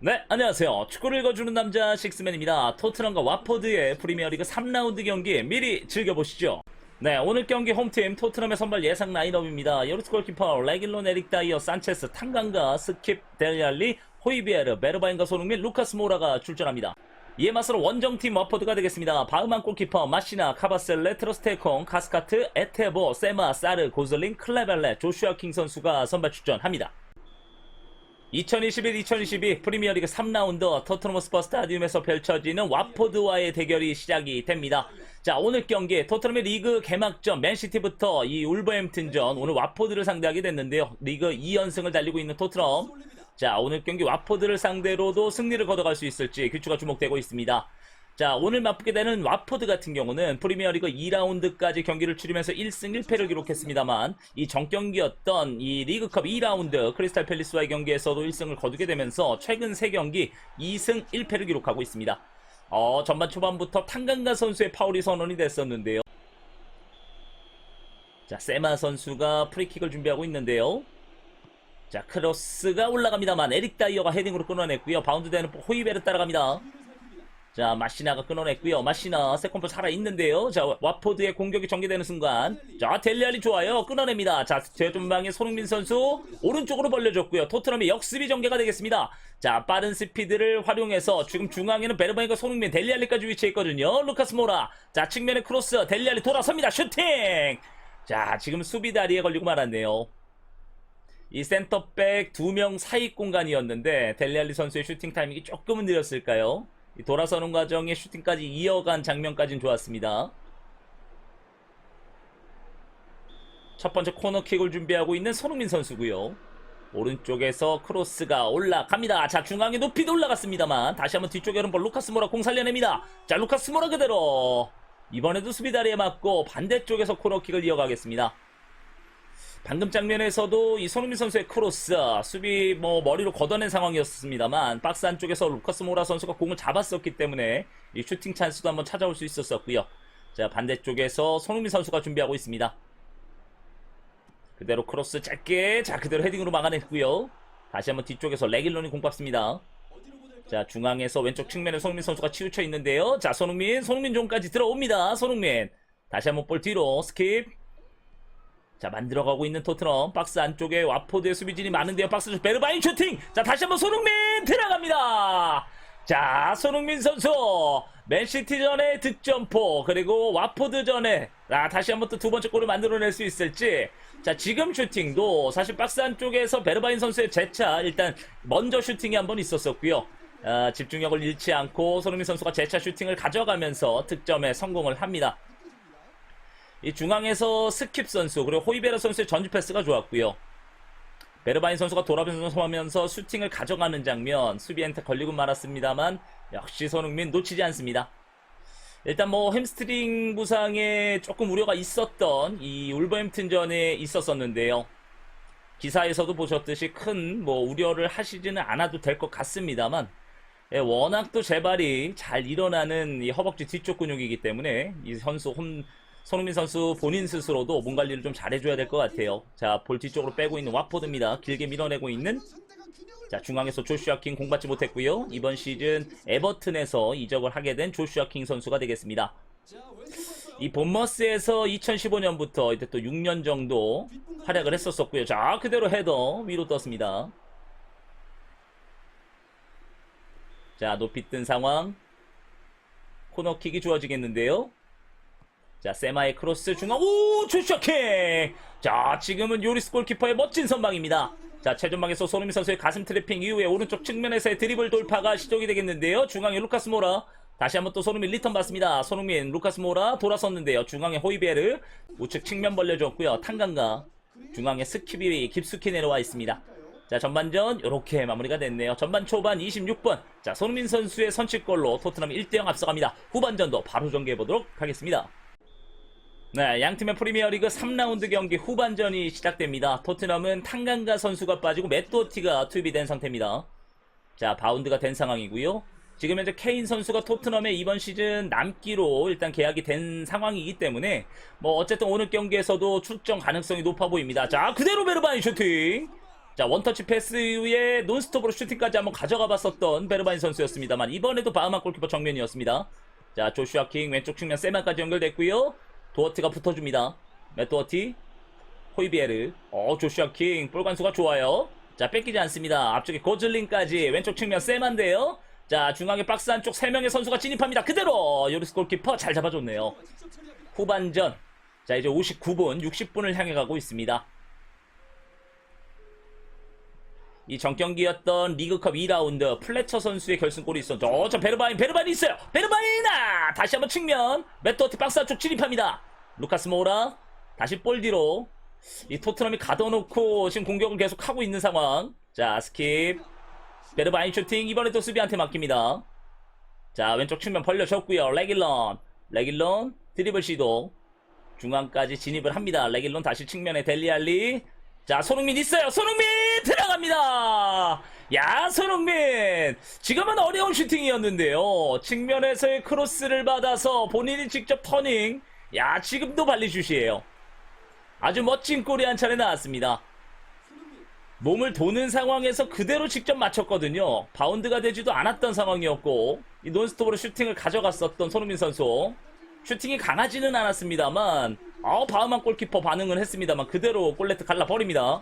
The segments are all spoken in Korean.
네, 안녕하세요. 축구를 읽어주는 남자 식스맨입니다. 토트넘과 와포드의 프리미어리그 3라운드 경기 미리 즐겨보시죠. 네, 오늘 경기 홈팀 토트넘의 선발 예상 라인업입니다. 여루스 골키퍼, 레길론 에릭 다이어, 산체스, 탕강가, 스킵, 델리알리, 호이비에르, 베르바인과 손흥민, 루카스 모라가 출전합니다. 이에 맞서는 원정팀 와포드가 되겠습니다. 바흐만 골키퍼, 마시나, 카바셀 레, 트러스테콩, 카스카트, 에테보, 세마, 사르, 고슬링, 클레벨레, 조슈아 킹 선수가 선발 출전합니다. 2021-2022 프리미어리그 3라운드 토트넘 스퍼 스타디움에서 펼쳐지는 와포드와의 대결이 시작이 됩니다. 자 오늘 경기 토트넘의 리그 개막전 맨시티부터 이 울버햄튼전 오늘 와포드를 상대하게 됐는데요. 리그 2연승을 달리고 있는 토트넘 자 오늘 경기 와포드를 상대로도 승리를 거둬갈 수 있을지 귀추가 주목되고 있습니다. 자, 오늘 맞붙게 되는 와포드 같은 경우는 프리미어리그 2라운드까지 경기를 치르면서 1승 1패를 기록했습니다만 이 정경기였던 이 리그컵 2라운드 크리스탈 팰리스와의 경기에서도 1승을 거두게 되면서 최근 3경기 2승 1패를 기록하고 있습니다. 어, 전반 초반부터 탕강가 선수의 파울이 선언이 됐었는데요. 자, 세마 선수가 프리킥을 준비하고 있는데요. 자, 크로스가 올라갑니다만 에릭 다이어가 헤딩으로 끊어냈고요. 바운드 되는 호이베르 따라갑니다. 자, 마시나가 끊어냈고요. 마시나 세컨볼 살아있는데요. 자, 와포드의 공격이 전개되는 순간 자, 델리알이 좋아요. 끊어냅니다. 자, 최전방의 손흥민 선수 오른쪽으로 벌려줬고요. 토트넘의 역습이 전개가 되겠습니다. 자, 빠른 스피드를 활용해서 지금 중앙에는 베르바이가 손흥민, 델리알리까지 위치했거든요. 루카스 모라. 자, 측면에 크로스, 델리알리 돌아섭니다. 슈팅! 자, 지금 수비 다리에 걸리고 말았네요. 이 센터백 두 명 사이 공간이었는데 델리알리 선수의 슈팅 타이밍이 조금은 느렸을까요? 이 돌아서는 과정에 슈팅까지 이어간 장면까지는 좋았습니다. 첫 번째 코너킥을 준비하고 있는 손흥민 선수고요. 오른쪽에서 크로스가 올라갑니다. 자 중앙에 높이 올라갔습니다만 다시 한번 뒤쪽에 오른볼 루카스 모라 공 살려냅니다. 자 루카스 모라 그대로 이번에도 수비 다리에 맞고 반대쪽에서 코너킥을 이어가겠습니다. 방금 장면에서도 이 손흥민 선수의 크로스 수비 뭐 머리로 걷어낸 상황이었습니다만 박스 안쪽에서 루카스 모라 선수가 공을 잡았었기 때문에 이 슈팅 찬스도 한번 찾아올 수 있었었고요. 자 반대쪽에서 손흥민 선수가 준비하고 있습니다. 그대로 크로스 짧게 자 그대로 헤딩으로 막아냈고요. 다시 한번 뒤쪽에서 레길론이 공 밟습니다. 자 중앙에서 왼쪽 측면에 손흥민 선수가 치우쳐 있는데요. 자 손흥민 손흥민 존까지 들어옵니다. 손흥민 다시 한번 볼 뒤로 스킵 자 만들어가고 있는 토트넘 박스 안쪽에 와포드의 수비진이 많은데요. 박스 쪽 베르바인 슈팅! 자 다시 한번 손흥민 들어갑니다! 자 손흥민 선수! 맨시티전의 득점포 그리고 와포드전에 아, 다시 한번 또 두 번째 골을 만들어낼 수 있을지. 자 지금 슈팅도 사실 박스 안쪽에서 베르바인 선수의 재차 일단 먼저 슈팅이 한번 있었었고요. 아, 집중력을 잃지 않고 손흥민 선수가 재차 슈팅을 가져가면서 득점에 성공을 합니다 이 중앙에서 스킵 선수 그리고 호이베르 선수의 전주 패스가 좋았고요. 베르바인 선수가 돌아서면서 슈팅을 가져가는 장면 수비한테 걸리고 말았습니다만 역시 손흥민 놓치지 않습니다. 일단 뭐 햄스트링 부상에 조금 우려가 있었던 이 울버햄튼전에 있었었는데요. 기사에서도 보셨듯이 큰 뭐 우려를 하시지는 않아도 될 것 같습니다만 예, 워낙 또 재발이 잘 일어나는 이 허벅지 뒤쪽 근육이기 때문에 이 선수 홈 손흥민 선수 본인 스스로도 몸 관리를 좀 잘해줘야 될 것 같아요. 자, 볼 뒤쪽으로 빼고 있는 와포드입니다. 길게 밀어내고 있는 자, 중앙에서 조슈아 킹 공받지 못했고요. 이번 시즌 에버튼에서 이적을 하게 된 조슈아 킹 선수가 되겠습니다. 이 본머스에서 2015년부터 이제 또 6년 정도 활약을 했었었고요. 자, 그대로 헤더 위로 떴습니다. 자, 높이 뜬 상황. 코너킥이 주어지겠는데요. 자, 세마의 크로스 중앙, 오! 조슈아킹! 자, 지금은 요리스 골키퍼의 멋진 선방입니다. 자, 최전방에서 손흥민 선수의 가슴 트래핑 이후에 오른쪽 측면에서의 드리블 돌파가 시작이 되겠는데요. 중앙에 루카스 모라. 다시 한번 또 손흥민 리턴 받습니다. 손흥민, 루카스 모라 돌아섰는데요. 중앙에 호이베르. 우측 측면 벌려줬고요. 탄강가. 중앙에 스키비 깊숙이 내려와 있습니다. 자, 전반전 이렇게 마무리가 됐네요. 전반 초반 26분. 자, 손흥민 선수의 선취골로 토트넘 1대0 앞서갑니다. 후반전도 바로 전개해 보도록 하겠습니다. 네, 양팀의 프리미어리그 3라운드 경기 후반전이 시작됩니다. 토트넘은 탕강가 선수가 빠지고 맷도티가 투입이 된 상태입니다. 자, 바운드가 된 상황이고요. 지금 현재 케인 선수가 토트넘에 이번 시즌 남기로 일단 계약이 된 상황이기 때문에 뭐 어쨌든 오늘 경기에서도 출정 가능성이 높아 보입니다. 자, 그대로 베르바인 슈팅. 자, 원터치 패스 이후에 논스톱으로 슈팅까지 한번 가져가 봤었던 베르바인 선수였습니다만 이번에도 바흐만 골키퍼 정면이었습니다. 자, 조슈아 킹 왼쪽 측면 세만까지 연결됐고요. 도어트가 붙어줍니다. 맥도어티, 호이비에르, 어, 조슈아 킹 볼 관수가 좋아요. 자, 뺏기지 않습니다. 앞쪽에 고즐링까지 왼쪽 측면 세만데요. 자, 중앙에 박스 안쪽 3명의 선수가 진입합니다. 그대로 요리스 골키퍼 잘 잡아줬네요. 후반전. 자, 이제 59분, 60분을 향해 가고 있습니다. 이 전경기였던 리그컵 2라운드 플래처 선수의 결승골이 있었죠. 어, 저 베르바인, 베르바인 있어요. 베르바인! 아! 다시 한번 측면. 메토트 박스 안쪽 진입합니다. 루카스 모라. 다시 볼 뒤로. 이 토트넘이 가둬놓고 지금 공격을 계속 하고 있는 상황. 자, 스킵. 베르바인 슈팅. 이번에도 수비한테 맡깁니다. 자, 왼쪽 측면 벌려줬고요. 레길런. 레길런. 드리블 시도. 중앙까지 진입을 합니다. 레길론 다시 측면에 델리알리. 자, 손흥민 있어요. 손흥민 들어갑니다. 야, 손흥민. 지금은 어려운 슈팅이었는데요. 측면에서의 크로스를 받아서 본인이 직접 터닝. 야, 지금도 발리슛이에요. 아주 멋진 골이 한 차례 나왔습니다. 몸을 도는 상황에서 그대로 직접 맞췄거든요. 바운드가 되지도 않았던 상황이었고, 이 논스톱으로 슈팅을 가져갔었던 손흥민 선수. 슈팅이 강하지는 않았습니다만, 아 바흐만 골키퍼 반응은 했습니다만, 그대로 골레트 갈라버립니다.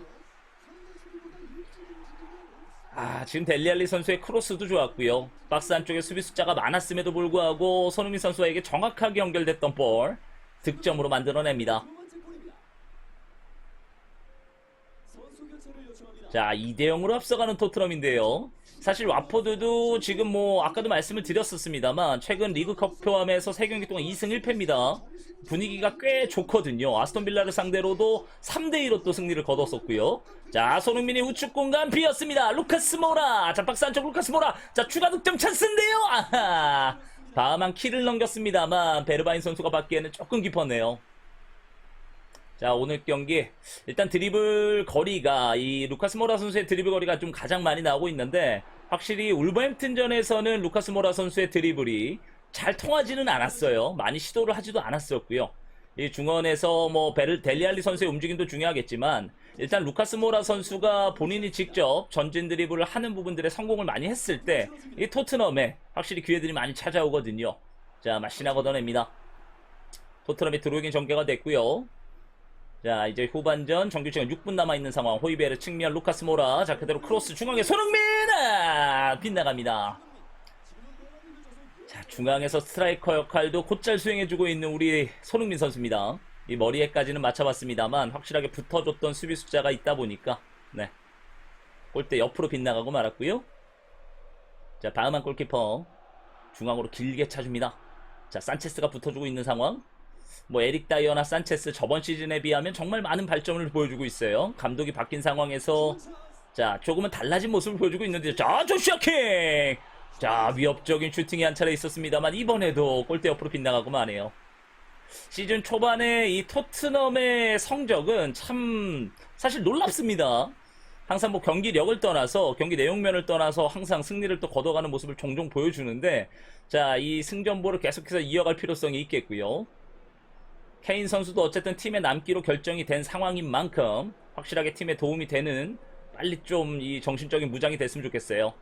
아, 지금 델리알리 선수의 크로스도 좋았고요. 박스 안쪽에 수비 숫자가 많았음에도 불구하고 손흥민 선수에게 정확하게 연결됐던 볼 득점으로 만들어냅니다. 자, 2대 0으로 앞서가는 토트넘인데요. 사실 와포드도 지금 뭐 아까도 말씀을 드렸었습니다만 최근 리그컵 포함해서 3경기 동안 2승 1패입니다. 분위기가 꽤 좋거든요. 아스톤 빌라를 상대로도 3대 2로 또 승리를 거뒀었고요. 자, 손흥민이 우측 공간 비었습니다. 루카스 모라. 자, 박스 안쪽 루카스 모라. 자, 추가 득점 찬스인데요. 아하. 다만 키를 넘겼습니다만 베르바인 선수가 받기에는 조금 깊었네요. 자 오늘 경기 일단 드리블 거리가 이 루카스 모라 선수의 드리블 거리가 좀 가장 많이 나오고 있는데 확실히 울버햄튼전에서는 루카스 모라 선수의 드리블이 잘 통하지는 않았어요. 많이 시도를 하지도 않았었고요. 이 중원에서 뭐 베르 델리알리 선수의 움직임도 중요하겠지만 일단 루카스 모라 선수가 본인이 직접 전진 드리블을 하는 부분들에 성공을 많이 했을 때 이 토트넘에 확실히 기회들이 많이 찾아오거든요. 자 마시나 걷어냅니다. 토트넘이 들어오긴 전개가 됐고요. 자 이제 후반전 정규 시간 6분 남아있는 상황. 호이베르 측면 루카스 모라. 자 그대로 크로스 중앙에 손흥민! 아, 빗나갑니다. 자 중앙에서 스트라이커 역할도 곧잘 수행해주고 있는 우리 손흥민 선수입니다. 이 머리에까지는 맞춰봤습니다만 확실하게 붙어줬던 수비 숫자가 있다 보니까 네. 골대 옆으로 빗나가고 말았고요. 자 다음한 골키퍼. 중앙으로 길게 차줍니다. 자 산체스가 붙어주고 있는 상황 뭐 에릭 다이어나 산체스 저번 시즌에 비하면 정말 많은 발전을 보여주고 있어요. 감독이 바뀐 상황에서 자 조금은 달라진 모습을 보여주고 있는데 자 조슈아 킹! 자 위협적인 슈팅이 한 차례 있었습니다만 이번에도 골대 옆으로 빗나가고 마네요. 시즌 초반에 이 토트넘의 성적은 참 사실 놀랍습니다. 항상 뭐 경기력을 떠나서 경기 내용면을 떠나서 항상 승리를 또 거둬가는 모습을 종종 보여주는데 자 이 승전보를 계속해서 이어갈 필요성이 있겠고요. 케인 선수도 어쨌든 팀에 남기로 결정이 된 상황인 만큼 확실하게 팀에 도움이 되는 빨리 좀 이 정신적인 무장이 됐으면 좋겠어요.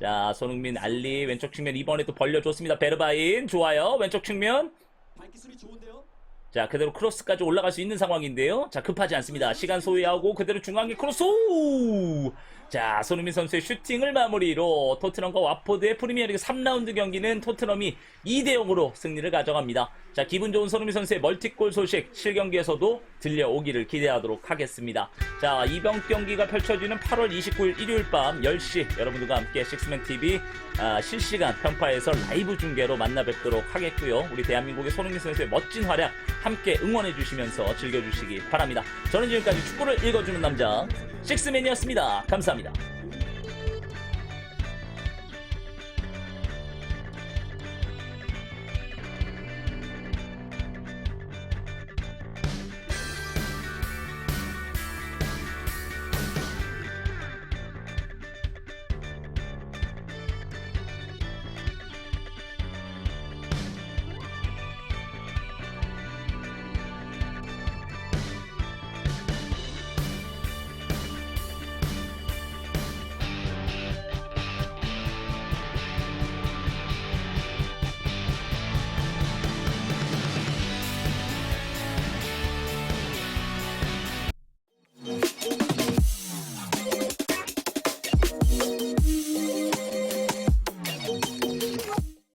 자, 손흥민, 알리 왼쪽 측면 이번에도 벌려줬습니다. 베르바인 좋아요. 왼쪽 측면. 자, 그대로 크로스까지 올라갈 수 있는 상황인데요. 자, 급하지 않습니다. 시간 소유하고 그대로 중앙에 크로스. 오! 자, 손흥민 선수의 슈팅을 마무리로 토트넘과 와포드의 프리미어리그 3라운드 경기는 토트넘이 2대 0으로 승리를 가져갑니다. 자, 기분 좋은 손흥민 선수의 멀티골 소식 실경기에서도 들려오기를 기대하도록 하겠습니다. 자, 이번 경기가 펼쳐지는 8월 29일 일요일 밤 10시 여러분들과 함께 식스맨 TV 아, 실시간 편파에서 라이브 중계로 만나 뵙도록 하겠고요. 우리 대한민국의 손흥민 선수의 멋진 활약 함께 응원해 주시면서 즐겨 주시기 바랍니다. 저는 지금까지 축구를 읽어주는 남자 식스맨이었습니다. 감사합니다. Mira.